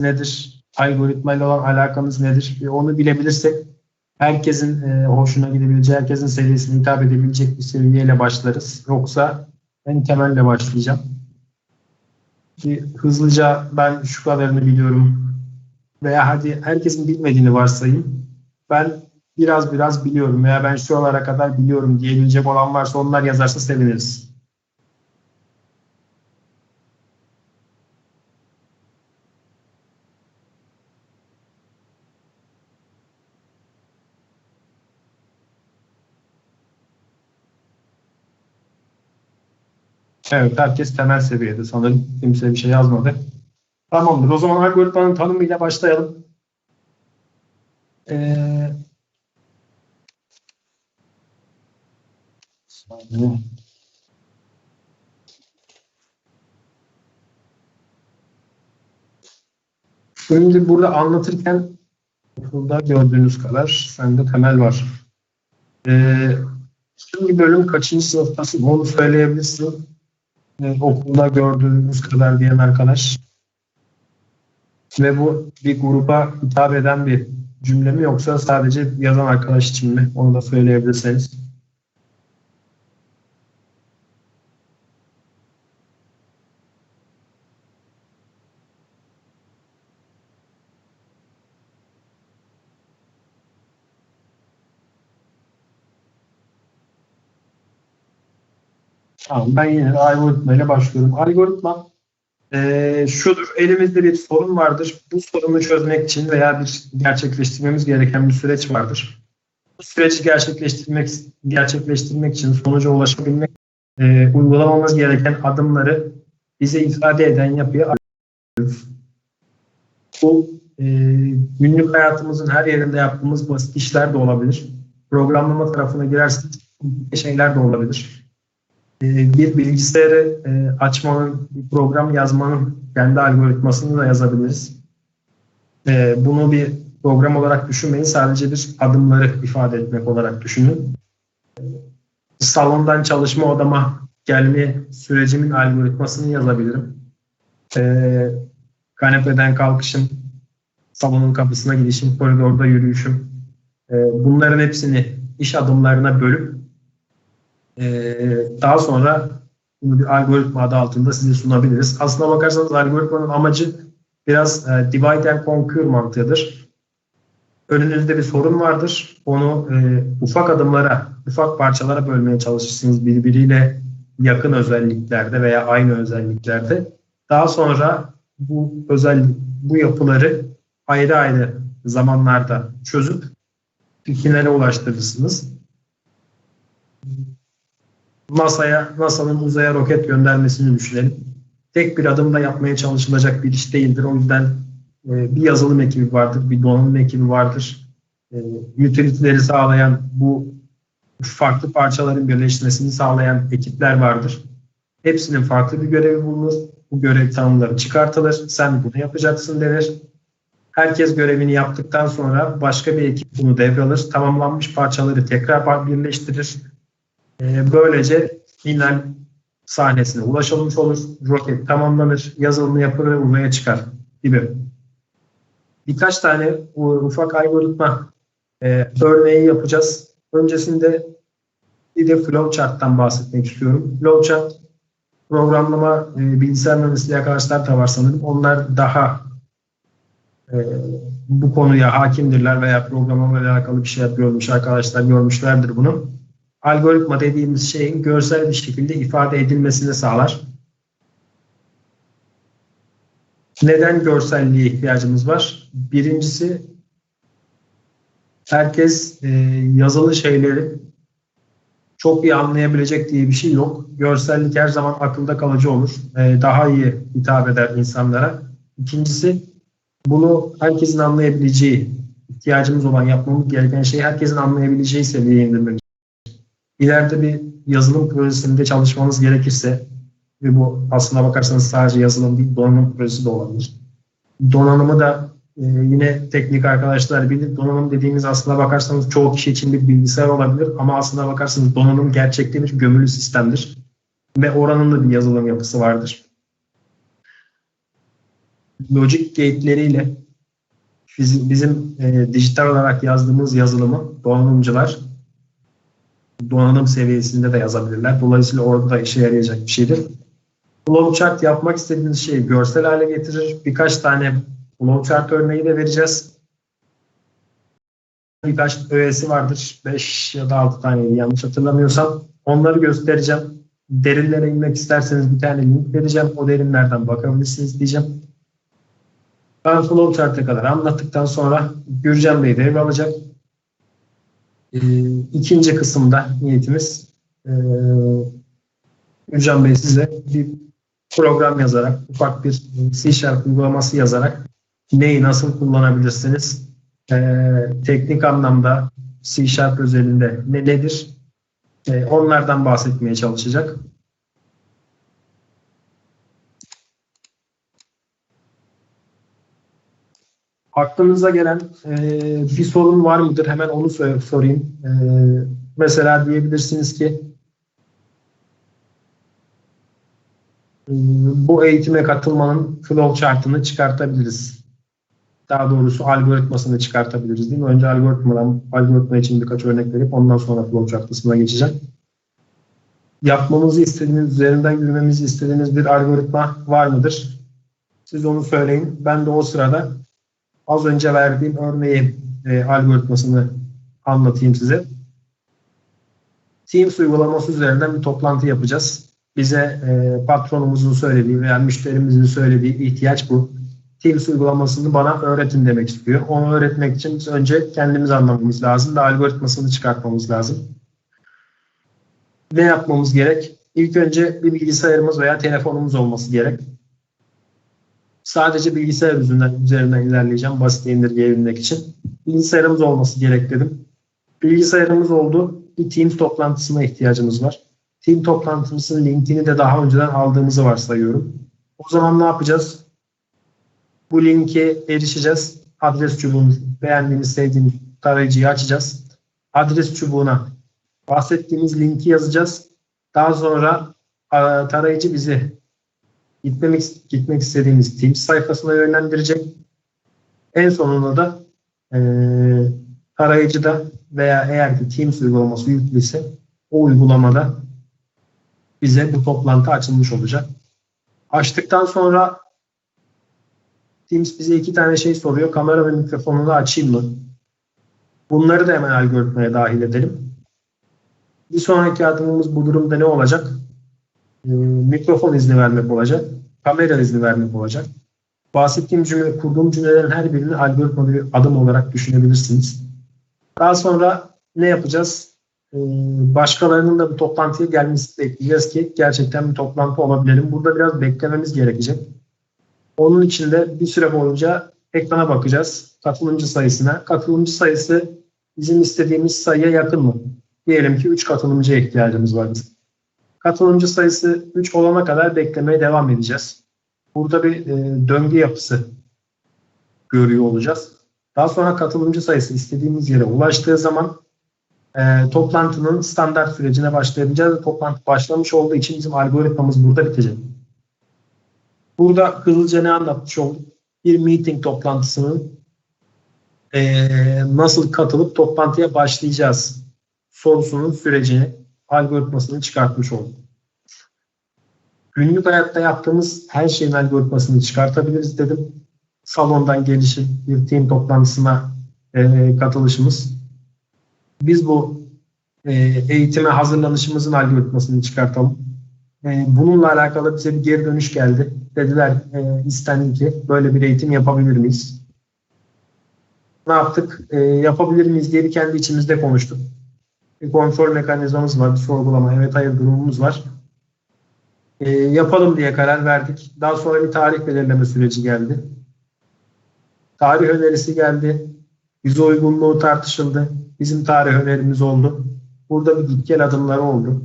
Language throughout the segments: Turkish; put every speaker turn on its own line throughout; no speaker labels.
nedir? Algoritmayla olan alakanız nedir? Bir onu bilebilirsek herkesin e, hoşuna gidebileceği, herkesin seviyesine hitap edebilecek bir seviyeyle başlarız. Yoksa en temelle başlayacağım. Bir hızlıca ben şu kadarını biliyorum veya hadi herkesin bilmediğini varsayayım. Ben biraz biraz biliyorum veya ben şu alara kadar biliyorum diyebilecek olan varsa onlar yazarsa seviniriz. Evet, herkes temel seviyede sanırım. Kimse bir şey yazmadı. Tamamdır. O zaman algoritmanın tanımıyla başlayalım. Ee. Şimdi burada anlatırken okulda gördüğünüz kadar sende temel var. Ee, şimdi bölüm kaçıncı sınıftasın onu söyleyebilirsin. Ee, okulda gördüğünüz kadar diyen arkadaş. Ve bu bir gruba hitap eden bir cümle mi yoksa sadece yazan arkadaş için mi? Onu da söyleyebilirseniz. Tamam, ben yine de başlıyorum. Algoritma eee şudur, elimizde bir sorun vardır. Bu sorunu çözmek için veya bir gerçekleştirmemiz gereken bir süreç vardır. Bu süreci gerçekleştirmek gerçekleştirmek için sonuca ulaşabilmek eee uygulamamız gereken adımları bize ifade eden yapıya algılıyoruz. Bu eee, günlük hayatımızın her yerinde yaptığımız basit işler de olabilir. Programlama tarafına girersek şeyler de olabilir. Ee, bir bilgisayarı e, açmanın, bir program yazmanın kendi algoritmasını da yazabiliriz. Ee, Bunu bir program olarak düşünmeyin, sadece bir adımları ifade etmek olarak düşünün. Ee, Salondan çalışma odama gelme sürecimin algoritmasını yazabilirim. Kanepeden kalkışım, salonun kapısına gidişim, koridorda yürüyüşüm. Bunların hepsini iş adımlarına bölüp ee, daha sonra bunu bir algoritma adı altında size sunabiliriz. Aslına bakarsanız algoritmanın amacı biraz e, divide and conquer mantığıdır. Önünüzde bir sorun vardır. Onu e, ufak adımlara, ufak parçalara bölmeye çalışırsınız birbiriyle yakın özelliklerde veya aynı özelliklerde. Daha sonra bu özel bu yapıları ayrı ayrı zamanlarda çözüp finale ulaştırırsınız. NASA'ya, NASA'nın uzaya roket göndermesini düşünelim. Tek bir adımda yapmaya çalışılacak bir iş değildir. O yüzden e, bir yazılım ekibi vardır, bir donanım ekibi vardır. E, utility'leri sağlayan, bu farklı parçaların birleşmesini sağlayan ekipler vardır. Hepsinin farklı bir görevi bulunur. Bu görev tanımları çıkartılır. Sen bunu yapacaksın denir. Herkes görevini yaptıktan sonra başka bir ekip bunu devralır. Tamamlanmış parçaları tekrar birleştirir ee, Böylece final sahnesine ulaşılmış olur. Roket tamamlanır, yazılımı yapılır ve uzaya çıkar gibi. Birkaç tane ufak algoritma e, örneği yapacağız. Öncesinde bir de flowchart'tan bahsetmek istiyorum. Flowchart programlama e, bilgisayar mühendisliği arkadaşlar da var sanırım. Onlar daha e, bu konuya hakimdirler veya programlama ile alakalı bir şey yapıyormuş arkadaşlar görmüşlerdir bunu algoritma dediğimiz şeyin görsel bir şekilde ifade edilmesini sağlar. Neden görselliğe ihtiyacımız var? Birincisi herkes e, yazılı şeyleri çok iyi anlayabilecek diye bir şey yok. Görsellik her zaman akılda kalıcı olur. E, daha iyi hitap eder insanlara. İkincisi bunu herkesin anlayabileceği, ihtiyacımız olan yapmamız gereken şey herkesin anlayabileceği seviyeye indirmek ileride bir yazılım projesinde çalışmanız gerekirse ve bu aslına bakarsanız sadece yazılım değil donanım projesi de olabilir. Donanımı da e, yine teknik arkadaşlar bilir. Donanım dediğimiz aslına bakarsanız çoğu kişi için bir bilgisayar olabilir ama aslına bakarsanız donanım gerçekte bir gömülü sistemdir. Ve oranın da bir yazılım yapısı vardır. logic gate'leriyle bizim, bizim e, dijital olarak yazdığımız yazılımı donanımcılar donanım seviyesinde de yazabilirler. Dolayısıyla orada da işe yarayacak bir şeydir. Flowchart yapmak istediğiniz şeyi görsel hale getirir. Birkaç tane flowchart örneği de vereceğiz. Birkaç öğesi vardır. 5 ya da 6 tane yanlış hatırlamıyorsam. Onları göstereceğim. Derinlere inmek isterseniz bir tane link vereceğim. O derinlerden bakabilirsiniz diyeceğim. Ben flowchart'a kadar anlattıktan sonra Gürcan Bey devralacak. Ee, ikinci kısımda niyetimiz e, Bey size bir program yazarak, ufak bir C Sharp uygulaması yazarak neyi nasıl kullanabilirsiniz? Ee, teknik anlamda C Sharp özelinde ne nedir? Ee, onlardan bahsetmeye çalışacak. Aklınıza gelen e, bir sorun var mıdır? Hemen onu sor- sorayım. E, mesela diyebilirsiniz ki e, bu eğitime katılmanın flowchart'ını çıkartabiliriz. Daha doğrusu algoritmasını çıkartabiliriz değil mi? Önce algoritmadan, algoritma için birkaç örnek verip ondan sonra flowchart kısmına geçeceğim. Yapmamızı istediğiniz, üzerinden yürümemizi istediğiniz bir algoritma var mıdır? Siz onu söyleyin. Ben de o sırada az önce verdiğim örneği e, algoritmasını anlatayım size. Teams uygulaması üzerinden bir toplantı yapacağız. Bize e, patronumuzun söylediği veya müşterimizin söylediği ihtiyaç bu. Teams uygulamasını bana öğretin demek istiyor. Onu öğretmek için biz önce kendimiz anlamamız lazım ve algoritmasını çıkartmamız lazım. Ne yapmamız gerek? İlk önce bir bilgisayarımız veya telefonumuz olması gerek. Sadece bilgisayar üzerinden, üzerinden ilerleyeceğim basit indirgeyebilmek için. Bilgisayarımız olması gerek dedim. Bilgisayarımız oldu. Bir Teams toplantısına ihtiyacımız var. Team toplantısının linkini de daha önceden aldığımızı varsayıyorum. O zaman ne yapacağız? Bu linke erişeceğiz. Adres çubuğunu beğendiğimiz, sevdiğimiz tarayıcıyı açacağız. Adres çubuğuna bahsettiğimiz linki yazacağız. Daha sonra a, tarayıcı bizi gitmemek, gitmek istediğimiz Teams sayfasına yönlendirecek. En sonunda da e, tarayıcıda veya eğer ki Teams uygulaması yüklüyse o uygulamada bize bu toplantı açılmış olacak. Açtıktan sonra Teams bize iki tane şey soruyor. Kamera ve mikrofonunu açayım mı? Bunları da hemen algoritmaya dahil edelim. Bir sonraki adımımız bu durumda ne olacak? Ee, mikrofon izni vermek olacak. Kamera izni vermek olacak. Bahsettiğim cümle, kurduğum cümlelerin her birini algoritma bir adım olarak düşünebilirsiniz. Daha sonra ne yapacağız? Ee, başkalarının da bu toplantıya gelmesini bekleyeceğiz ki gerçekten bir toplantı olabilelim. Burada biraz beklememiz gerekecek. Onun için de bir süre boyunca ekrana bakacağız. Katılımcı sayısına. Katılımcı sayısı bizim istediğimiz sayıya yakın mı? Diyelim ki 3 katılımcıya ihtiyacımız var bizim. Katılımcı sayısı 3 olana kadar beklemeye devam edeceğiz. Burada bir e, döngü yapısı görüyor olacağız. Daha sonra katılımcı sayısı istediğimiz yere ulaştığı zaman e, toplantının standart sürecine başlayabileceğiz. Toplantı başlamış olduğu için bizim algoritmamız burada bitecek. Burada hızlıca ne anlatmış olduk? Bir meeting toplantısının e, nasıl katılıp toplantıya başlayacağız sorusunun sürecini, algoritmasını çıkartmış olduk. Günlük hayatta yaptığımız her şeyin algoritmasını çıkartabiliriz dedim. Salondan gelişim, bir team toplantısına e, katılışımız. Biz bu e, eğitime hazırlanışımızın algoritmasını çıkartalım. E, bununla alakalı bize bir geri dönüş geldi. Dediler e, istendi ki böyle bir eğitim yapabilir miyiz? Ne yaptık? E, yapabilir miyiz diye kendi içimizde konuştuk. Bir kontrol mekanizmamız var, bir sorgulama, evet hayır durumumuz var. E, yapalım diye karar verdik. Daha sonra bir tarih belirleme süreci geldi. Tarih önerisi geldi. Yüze uygunluğu tartışıldı. Bizim tarih önerimiz oldu. Burada bir git gel adımları oldu.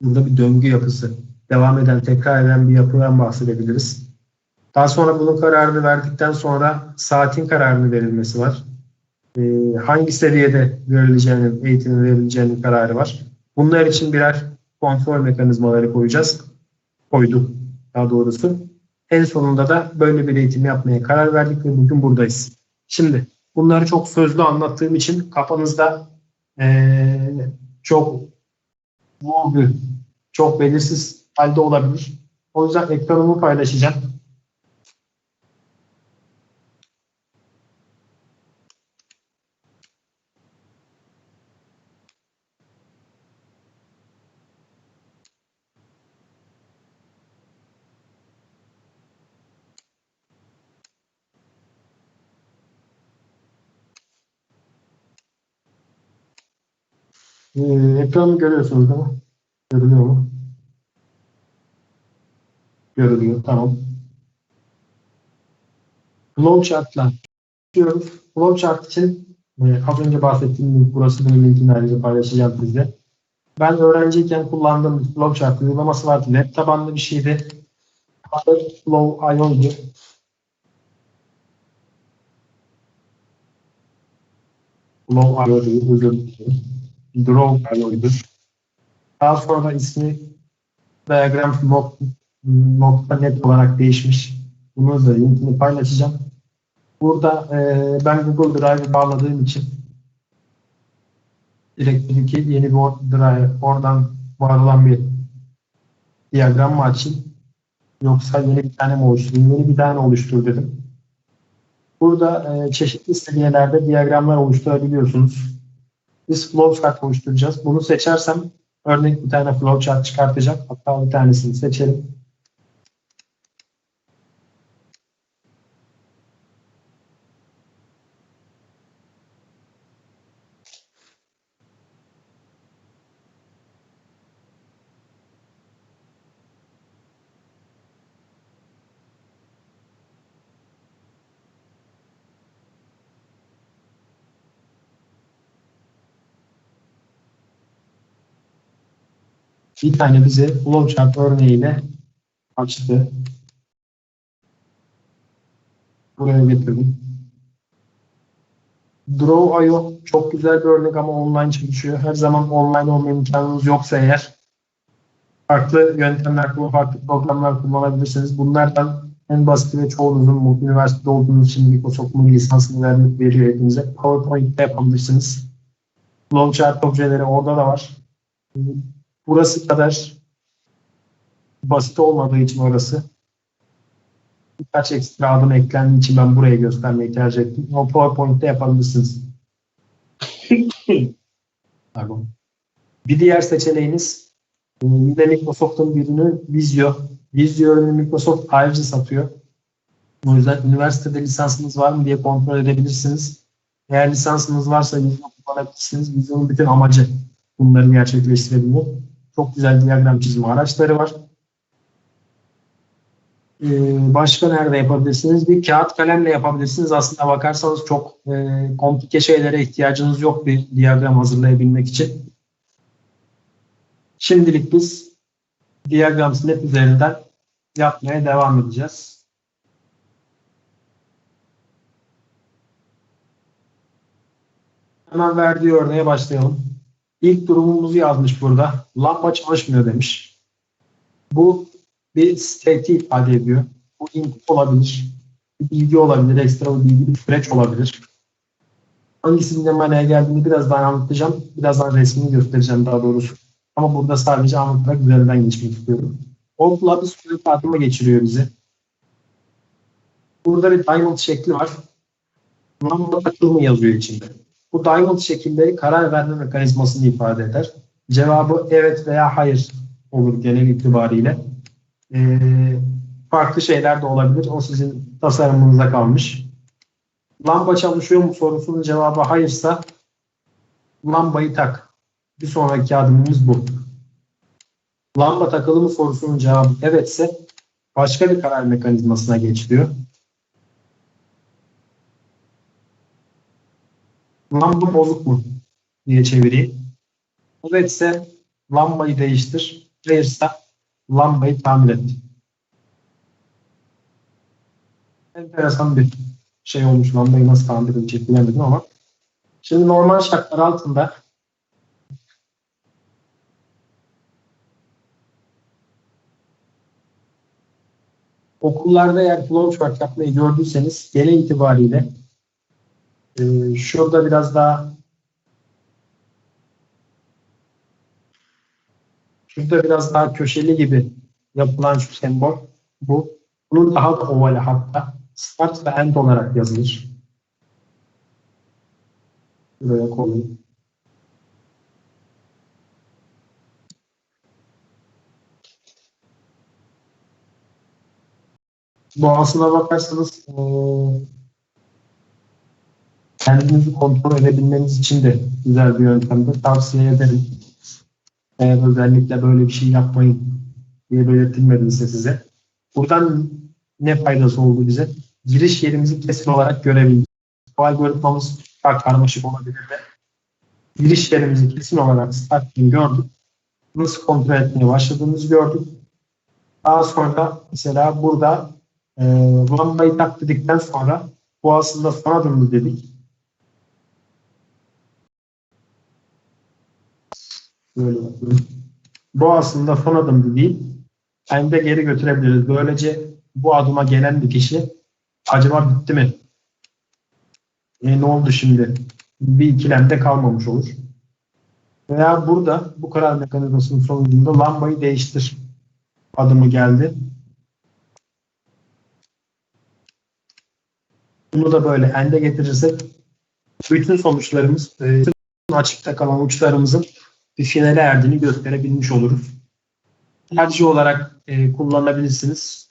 Burada bir döngü yapısı, devam eden, tekrar eden bir yapıdan bahsedebiliriz. Daha sonra bunun kararını verdikten sonra saatin kararını verilmesi var. Ee, hangi seviyede verileceğinin, eğitimin verileceğinin kararı var. Bunlar için birer kontrol mekanizmaları koyacağız. Koyduk daha doğrusu. En sonunda da böyle bir eğitim yapmaya karar verdik ve bugün buradayız. Şimdi bunları çok sözlü anlattığım için kafanızda eee, çok vague, çok belirsiz halde olabilir. O yüzden ekranımı paylaşacağım. Ee, ekranı görüyorsunuz değil mi? Görülüyor mu? Görülüyor. Tamam. Flowchart'la başlıyoruz. Flowchart için e, az önce bahsettiğim burası bunun linkini ayrıca paylaşacağım sizde. Ben öğrenciyken kullandığım bir Flowchart uygulaması vardı. Web tabanlı bir şeydi. Adı Flow.io'ydu. Flow.io değil, özür dilerim. Draw.io'ydu. Daha sonra ismi diagram.net olarak değişmiş. Bunu da linkini paylaşacağım. Burada e, ben Google Drive'ı bağladığım için direkt bir iki yeni bir or- drive oradan var olan bir diyagram mı açayım? Yoksa yeni bir tane mi oluşturayım? Yeni bir tane oluştur dedim. Burada e, çeşitli seviyelerde diyagramlar oluşturabiliyorsunuz. Biz flowchart oluşturacağız. Bunu seçersem örnek bir tane flowchart çıkartacak. Hatta bir tanesini seçelim. Bir tane bize flowchart örneğiyle açtı. Buraya getirdim. Draw.io çok güzel bir örnek ama online çalışıyor. Her zaman online olma imkanınız yoksa eğer farklı yöntemler, farklı programlar kullanabilirsiniz. Bunlardan en basit ve çoğunuzun üniversitede olduğunuz için Microsoft'un lisansını vermek veriyor hepinize. PowerPoint'te yapabilirsiniz. Flowchart objeleri orada da var burası kadar basit olmadığı için orası birkaç ekstra adım eklendiği için ben buraya göstermeyi tercih ettim. O PowerPoint'te yapabilirsiniz. Pardon. Bir diğer seçeneğiniz yine Microsoft'un bir ürünü Visio. Ürünü Microsoft ayrıca satıyor. O yüzden üniversitede lisansınız var mı diye kontrol edebilirsiniz. Eğer lisansınız varsa Visio kullanabilirsiniz. Visio'nun bütün amacı bunları gerçekleştirebilmek. Çok güzel diyagram çizimi araçları var. Ee, başka nerede yapabilirsiniz? Bir kağıt kalemle yapabilirsiniz. Aslında bakarsanız çok e, komplike şeylere ihtiyacınız yok bir diyagram hazırlayabilmek için. Şimdilik biz diyagram snap üzerinden yapmaya devam edeceğiz. Hemen verdiği örneğe başlayalım. İlk durumumuzu yazmış burada. Lamba çalışmıyor demiş. Bu bir state ifade ediyor. Bu input olabilir. Bir bilgi olabilir. Ekstra bir bilgi, bir süreç olabilir. Hangisinin ne manaya geldiğini biraz daha anlatacağım. Birazdan resmini göstereceğim daha doğrusu. Ama burada sadece anlatarak üzerinden geçmek istiyorum. Okla bir süre tatıma geçiriyor bizi. Burada bir diamond şekli var. Lamba takımı yazıyor içinde. Bu diamond şekilleri karar verme mekanizmasını ifade eder. Cevabı evet veya hayır olur genel itibariyle. Ee, farklı şeyler de olabilir. O sizin tasarımınıza kalmış. Lamba çalışıyor mu sorusunun cevabı hayırsa lambayı tak. Bir sonraki adımımız bu. Lamba takılı mı sorusunun cevabı evetse başka bir karar mekanizmasına geçiliyor. Lamba bozuk mu diye çevireyim. Evetse lambayı değiştir. Hayırsa lambayı tamir et. Enteresan bir şey olmuş. Lambayı nasıl tamir edecek bilemedim ama. Şimdi normal şartlar altında okullarda eğer flowchart yapmayı gördüyseniz genel itibariyle e, şurada biraz daha şurada biraz daha köşeli gibi yapılan şu sembol bu. Bunun daha da ovali hatta start ve end olarak yazılır. Buraya koyayım. Bu aslına bakarsanız eee, kendinizi kontrol edebilmeniz için de güzel bir yöntemdir. Tavsiye ederim. Eğer özellikle böyle bir şey yapmayın diye belirtilmediyse size. Buradan ne faydası oldu bize? Giriş yerimizi kesin olarak görebildik. Bu algoritmamız daha karmaşık olabilir de giriş yerimizi kesin olarak startını gördük. Nasıl kontrol etmeye başladığımızı gördük. Daha sonra mesela burada e, lambayı tak dedikten sonra bu aslında son adımdı dedik. Böyle bakıyorum. Bu aslında son adımdı değil. Hem de geri götürebiliriz. Böylece bu adıma gelen bir kişi acaba bitti mi? E, ne oldu şimdi? Bir ikilemde kalmamış olur. Veya burada bu karar mekanizmasının sonucunda lambayı değiştir adımı geldi. Bunu da böyle ende getirirsek bütün sonuçlarımız e, açıkta kalan uçlarımızın bir finale erdiğini gösterebilmiş oluruz. Tercih olarak e, kullanabilirsiniz.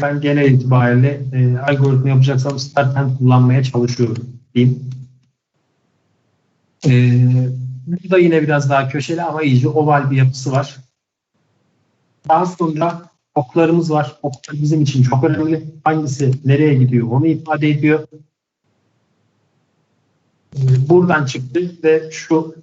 Ben genel itibariyle e, algoritma yapacaksam starten kullanmaya çalışıyorum diyeyim. E, bu da yine biraz daha köşeli ama iyice oval bir yapısı var. Daha sonra oklarımız var. Oklar bizim için çok önemli. Hangisi nereye gidiyor onu ifade ediyor. E, buradan çıktı ve şu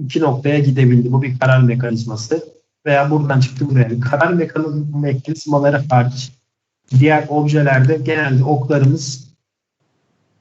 iki noktaya gidebildi. Bu bir karar mekanizması. Veya buradan çıktı buraya. Karar mekanizmaları hariç diğer objelerde genelde oklarımız